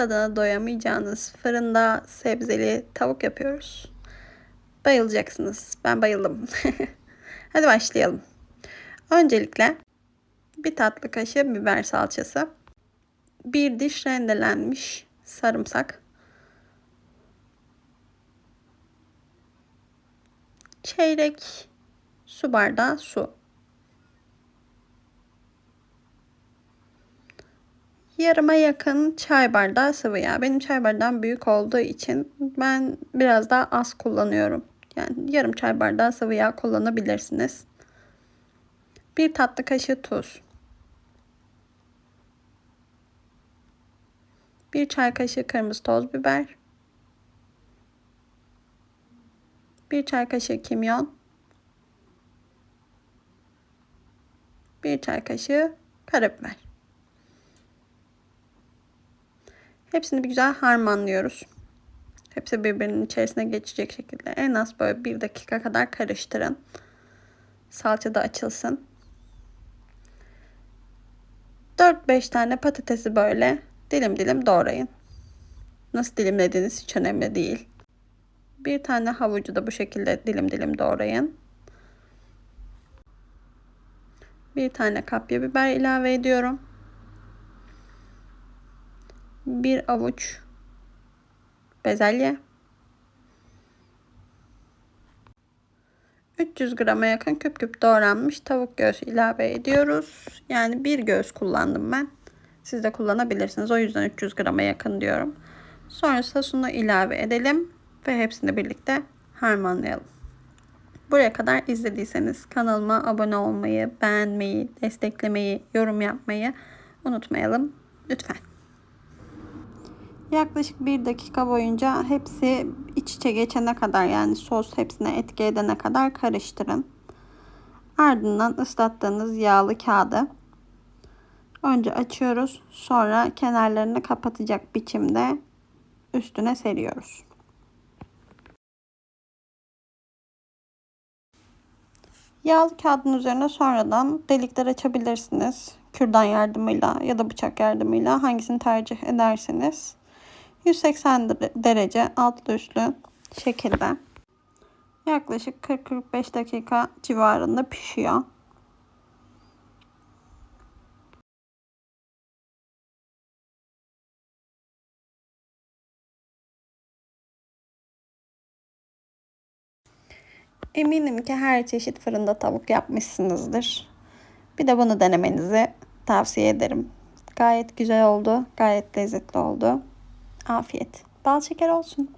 tadına doyamayacağınız fırında sebzeli tavuk yapıyoruz. Bayılacaksınız. Ben bayıldım. Hadi başlayalım. Öncelikle bir tatlı kaşığı biber salçası, bir diş rendelenmiş sarımsak, çeyrek su bardağı su. Yarıma yakın çay bardağı sıvı yağ. Benim çay bardağım büyük olduğu için ben biraz daha az kullanıyorum. Yani yarım çay bardağı sıvı yağ kullanabilirsiniz. Bir tatlı kaşığı tuz. Bir çay kaşığı kırmızı toz biber. Bir çay kaşığı kimyon. Bir çay kaşığı karabiber. Hepsini bir güzel harmanlıyoruz. Hepsi birbirinin içerisine geçecek şekilde en az böyle bir dakika kadar karıştırın. Salça da açılsın. 4-5 tane patatesi böyle dilim dilim doğrayın. Nasıl dilimlediğiniz hiç önemli değil. Bir tane havucu da bu şekilde dilim dilim doğrayın. Bir tane kapya biber ilave ediyorum. Bir avuç bezelye. 300 grama yakın küp küp doğranmış tavuk göğsü ilave ediyoruz. Yani bir göğüs kullandım ben. Siz de kullanabilirsiniz. O yüzden 300 grama yakın diyorum. Sonra sosunu ilave edelim ve hepsini birlikte harmanlayalım. Buraya kadar izlediyseniz kanalıma abone olmayı, beğenmeyi, desteklemeyi, yorum yapmayı unutmayalım lütfen. Yaklaşık bir dakika boyunca hepsi iç içe geçene kadar yani sos hepsine etki edene kadar karıştırın. Ardından ıslattığınız yağlı kağıdı önce açıyoruz. Sonra kenarlarını kapatacak biçimde üstüne seriyoruz. Yağlı kağıdın üzerine sonradan delikler açabilirsiniz. Kürdan yardımıyla ya da bıçak yardımıyla hangisini tercih ederseniz. 180 derece altlı üstlü şekilde yaklaşık 40-45 dakika civarında pişiyor. Eminim ki her çeşit fırında tavuk yapmışsınızdır. Bir de bunu denemenizi tavsiye ederim. Gayet güzel oldu, gayet lezzetli oldu. Afiyet. Bal şeker olsun.